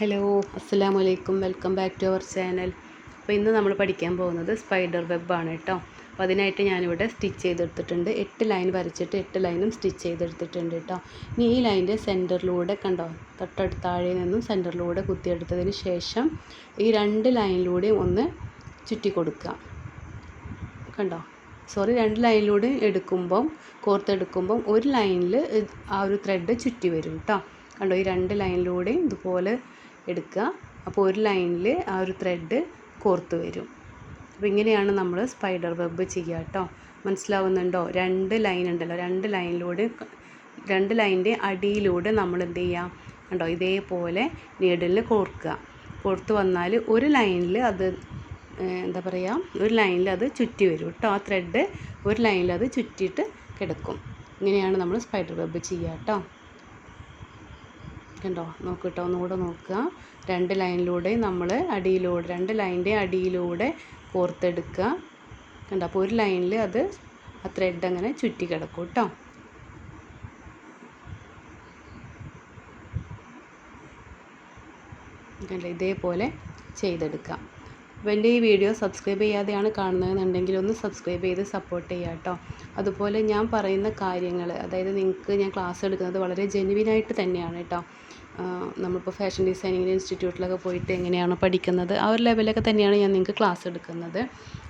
Hello. അസ്സാം വലൈക്കും welcome back to our channel. അപ്പോൾ ഇന്ന് നമ്മൾ പഠിക്കാൻ പോകുന്നത് സ്പൈഡർ വെബാണ് കേട്ടോ. അപ്പോൾ അതിനായിട്ട് ഞാനിവിടെ സ്റ്റിച്ച് ചെയ്തെടുത്തിട്ടുണ്ട്. എട്ട് ലൈൻ വരച്ചിട്ട് എട്ട് ലൈനും സ്റ്റിച്ച് ചെയ്തെടുത്തിട്ടുണ്ട് കേട്ടോ. ഇനി ഈ ലൈന്റെ സെന്ററിലൂടെ കണ്ടോ? തൊട്ടടുത്ത താഴെ നിന്നും സെന്ററിലൂടെ കുത്തിയെടുത്തതിന് ശേഷം ഈ രണ്ട് ലൈനിലൂടെയും ഒന്ന് ചുറ്റി കൊടുക്കുക. കണ്ടോ? സോറി രണ്ട് ലൈനിലൂടെ എടുക്കുമ്പം കോർത്തെടുക്കുമ്പം ഒരു ലൈനിൽ ആ ഒരു ത്രെഡ് ചുറ്റി വരും കേട്ടോ. കണ്ടോ? ഈ രണ്ട് ലൈനിലൂടെയും ഇതുപോലെ എടുക്കുക. അപ്പോൾ ഒരു ലൈനിൽ ആ ഒരു ത്രെഡ് കോർത്ത് വരും. അപ്പോൾ ഇങ്ങനെയാണ് നമ്മൾ സ്പൈഡർ വെബ് ചെയ്യുക കേട്ടോ. മനസ്സിലാവുന്നുണ്ടോ? രണ്ട് ലൈൻ ഉണ്ടല്ലോ. രണ്ട് ലൈനിലൂടെ രണ്ട് ലൈനിന്റെ അടിയിലൂടെ നമ്മൾ എന്ത് ചെയ്യുക? കണ്ടോ? ഇതേപോലെ നീഡിലിൽ കോർക്കുക. കോർത്ത് വന്നാൽ ഒരു ലൈനിൽ അത് എന്താ പറയുക ഒരു ലൈനിൽ അത് ചുറ്റി വരും കേട്ടോ. ആ ത്രെഡ് ഒരു ലൈനിൽ അത് ചുറ്റിയിട്ട് കിടക്കും. ഇങ്ങനെയാണ് നമ്മൾ സ്പൈഡർ വെബ് ചെയ്യുക കേട്ടോ. കണ്ടോ? നോക്ക് കേട്ടോ ഒന്നുകൂടെ നോക്കുക. രണ്ട് ലൈനിലൂടെ നമ്മൾ അടിയിലൂടെ രണ്ട് ലൈനിന്റെ അടിയിലൂടെ കോർത്തെടുക്കുക. കണ്ടോ? അപ്പോൾ ഒരു ലൈനിൽ അത് ആ ത്രെഡ് അങ്ങനെ ചുറ്റി കിടക്കും കേട്ടോ. കണ്ടോ? ഇതേപോലെ ചെയ്തെടുക്കാം എന്റെ ഈ വീഡിയോ സബ്സ്ക്രൈബ് ചെയ്യാതെയാണ് കാണുന്നതെന്നുണ്ടെങ്കിൽ ഒന്ന് സബ്സ്ക്രൈബ് ചെയ്ത് സപ്പോർട്ട് ചെയ്യുക കേട്ടോ. അതുപോലെ ഞാൻ പറയുന്ന കാര്യങ്ങൾ അതായത് നിങ്ങൾക്ക് ഞാൻ ക്ലാസ് എടുക്കുന്നത് വളരെ ജെനുവിനായിട്ട് തന്നെയാണ് കേട്ടോ. നമ്മളിപ്പോൾ ഫാഷൻ ഡിസൈനിങ് ഇൻസ്റ്റിറ്റ്യൂട്ടിലൊക്കെ പോയിട്ട് എങ്ങനെയാണ് പഠിക്കുന്നത് ആ ഒരു ലെവലൊക്കെ തന്നെയാണ് ഞാൻ നിങ്ങൾക്ക് ക്ലാസ് എടുക്കുന്നത്.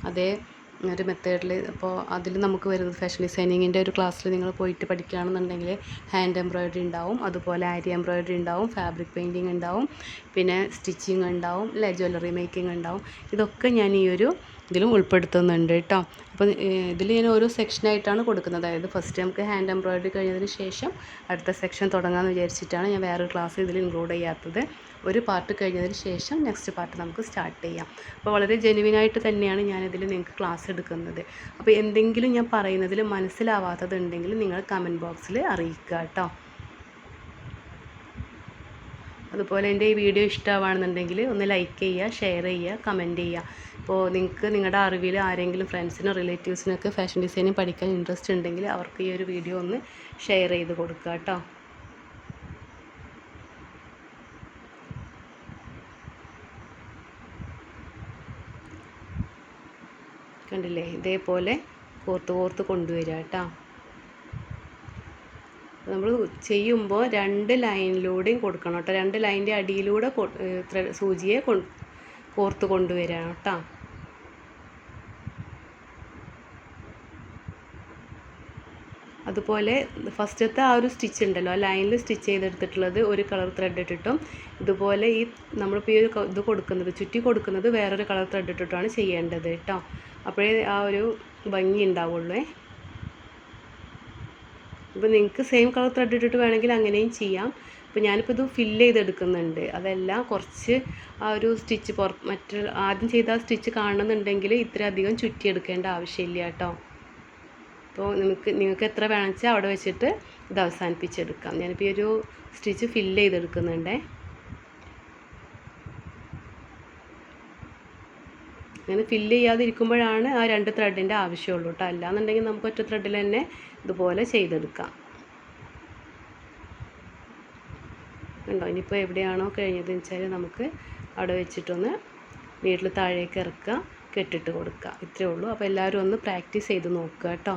അതേ ഒരു മെത്തേഡിൽ അപ്പോൾ അതിൽ നമുക്ക് വരുന്നത് ഫാഷൻ ഡിസൈനിങ്ങിന്റെ ഒരു ക്ലാസ്സിൽ നിങ്ങൾ പോയിട്ട് പഠിക്കുകയാണെന്നുണ്ടെങ്കിൽ ഹാൻഡ് എംബ്രോയിഡറി ഉണ്ടാവും അതുപോലെ ആരി എംബ്രോയിഡറി ഉണ്ടാവും ഫാബ്രിക് പെയിന്റിങ് ഉണ്ടാവും പിന്നെ സ്റ്റിച്ചിങ് ഉണ്ടാവും അല്ലെ? ജ്വല്ലറി മേക്കിംഗ് ഉണ്ടാവും. ഇതൊക്കെ ഞാൻ ഈ ഒരു ഇതിലും ഉൾപ്പെടുത്തുന്നുണ്ട് കേട്ടോ അപ്പോൾ ഇതിൽ ഞാൻ ഓരോ സെക്ഷനായിട്ടാണ് കൊടുക്കുന്നത്. അതായത് ഫസ്റ്റ് നമുക്ക് ഹാൻഡ് എംബ്രോയിഡറി കഴിഞ്ഞതിന് ശേഷം അടുത്ത സെക്ഷൻ തുടങ്ങാമെന്ന് വിചാരിച്ചിട്ടാണ് ഞാൻ വേറൊരു ക്ലാസ് ഇതിൽ ഇൻക്ലൂഡ് ചെയ്യാത്തത്. ഒരു പാർട്ട് കഴിഞ്ഞതിന് ശേഷം നെക്സ്റ്റ് പാർട്ട് നമുക്ക് സ്റ്റാർട്ട് ചെയ്യാം. അപ്പോൾ വളരെ ജെനുവിനായിട്ട് തന്നെയാണ് ഞാനിതിൽ നിങ്ങൾക്ക് ക്ലാസ് എടുക്കുന്നത്. അപ്പോൾ എന്തെങ്കിലും ഞാൻ പറയുന്നതിൽ മനസ്സിലാവാത്തതുണ്ടെങ്കിൽ നിങ്ങൾ കമന്റ് ബോക്സിൽ അറിയിക്കുക കേട്ടോ അതുപോലെ എന്റെ ഈ വീഡിയോ ഇഷ്ടമാണെന്നുണ്ടെങ്കിൽ ഒന്ന് ലൈക്ക് ചെയ്യുക ഷെയർ ചെയ്യുക കമന്റ് ചെയ്യുക. അപ്പോൾ നിങ്ങൾക്ക് നിങ്ങളുടെ അറിവിൽ ആരെങ്കിലും ഫ്രണ്ട്സിനോ റിലേറ്റീവ്സിനൊക്കെ ഫാഷൻ ഡിസൈനിങ് പഠിക്കാൻ ഇൻട്രസ്റ്റ് ഉണ്ടെങ്കിൽ അവർക്ക് ഈ ഒരു വീഡിയോ ഒന്ന് ഷെയർ ചെയ്ത് കൊടുക്കുക കേട്ടോ കണ്ടില്ലേ? ഇതേപോലെ കോർത്ത് കോർത്ത് കൊണ്ടുവരിക കേട്ടോ നമ്മൾ ചെയ്യുമ്പോൾ രണ്ട് ലൈനിലൂടെയും കൊടുക്കണം കേട്ടോ രണ്ട് ലൈനിന്റെ അടിയിലൂടെ സൂചിയെ കോർത്ത് കൊണ്ടുവരാം കേട്ടോ. അതുപോലെ ഫസ്റ്റത്തെ ആ ഒരു സ്റ്റിച്ച് ഉണ്ടല്ലോ ആ ലൈനിൽ സ്റ്റിച്ച് ചെയ്തെടുത്തിട്ടുള്ളത് ഒരു കളർ ത്രെഡ് ഇട്ടിട്ടും ഇതുപോലെ ഈ നമ്മളിപ്പോൾ ഈ ഒരു ഇത് കൊടുക്കുന്നത് ചുറ്റി കൊടുക്കുന്നത് വേറൊരു കളർ ത്രെഡ് ഇട്ടിട്ടാണ് ചെയ്യേണ്ടത് കേട്ടോ. അപ്പോഴേ ആ ഒരു ഭംഗി ഉണ്ടാവുള്ളൂ. ഇപ്പോൾ നിങ്ങൾക്ക് സെയിം കളർ ത്രെഡ് ഇട്ടിട്ട് വേണമെങ്കിൽ അങ്ങനെയും ചെയ്യാം. ഇപ്പോൾ ഞാനിപ്പോൾ ഇത് ഫില്ല് ചെയ്തെടുക്കുന്നുണ്ട്. അതെല്ലാം കുറച്ച് ആ ഒരു സ്റ്റിച്ച് പുറ മറ്റു ആദ്യം ചെയ്ത സ്റ്റിച്ച് കാണണമെന്നുണ്ടെങ്കിൽ ഇത്ര അധികം ചുറ്റിയെടുക്കേണ്ട ആവശ്യമില്ല കേട്ടോ. അപ്പോൾ നിങ്ങൾക്ക് നിങ്ങൾക്ക് എത്ര വേണമെന്ന് വെച്ചാൽ അവിടെ വെച്ചിട്ട് ഇത് അവസാനിപ്പിച്ചെടുക്കാം. ഞാനിപ്പോൾ ഈ ഒരു സ്റ്റിച്ച് ഫില്ല് ചെയ്തെടുക്കുന്നുണ്ടേ. അങ്ങനെ ഫില്ല് ചെയ്യാതിരിക്കുമ്പോഴാണ് ആ രണ്ട് ത്രെഡിന്റെ ആവശ്യമുള്ളൂ കേട്ടോ. അല്ലാന്നുണ്ടെങ്കിൽ നമുക്ക് ഒറ്റ ത്രെഡിൽ തന്നെ ഇതുപോലെ ചെയ്തെടുക്കാം. ഉണ്ടോ? ഇനിയിപ്പോൾ എവിടെയാണോ കഴിഞ്ഞതെന്ന് വെച്ചാൽ നമുക്ക് അവിടെ വെച്ചിട്ടൊന്ന് വീട്ടിൽ താഴേക്ക് ഇറക്കുക കെട്ടിട്ട് കൊടുക്കുക. ഇത്രയേ ഉള്ളൂ. അപ്പോൾ എല്ലാവരും ഒന്ന് പ്രാക്ടീസ് ചെയ്ത് നോക്കുക കേട്ടോ.